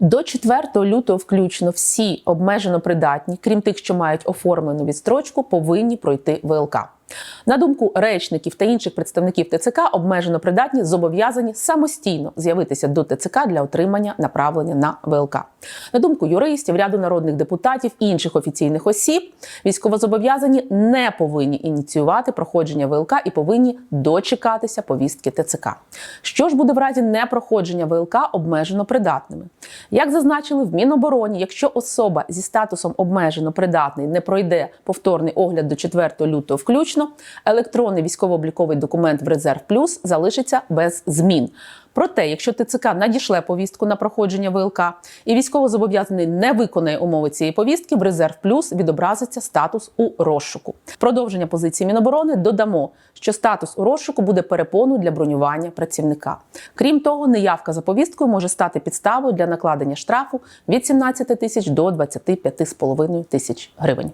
До 4 лютого включно всі обмежено придатні, крім тих, що мають оформлену відстрочку, повинні пройти ВЛК. На думку речників та інших представників ТЦК, обмежено придатні зобов'язані самостійно з'явитися до ТЦК для отримання направлення на ВЛК. На думку юристів, ряду народних депутатів і інших офіційних осіб, військовозобов'язані не повинні ініціювати проходження ВЛК і повинні дочекатися повістки ТЦК. Що ж буде в разі непроходження ВЛК обмежено придатними? Як зазначили в Мінобороні, якщо особа зі статусом обмежено придатний не пройде повторний огляд до 4 лютого включно, електронний військово-обліковий документ в резерв плюс залишиться без змін. Проте, якщо ТЦК надішле повістку на проходження ВЛК і військовозобов'язаний не виконає умови цієї повістки, в резерв плюс відобразиться статус у розшуку. Продовження позиції Міноборони додамо, що статус у розшуку буде перепоною для бронювання працівника. Крім того, неявка за повісткою може стати підставою для накладення штрафу від 17 тисяч до 25,5 тисяч гривень.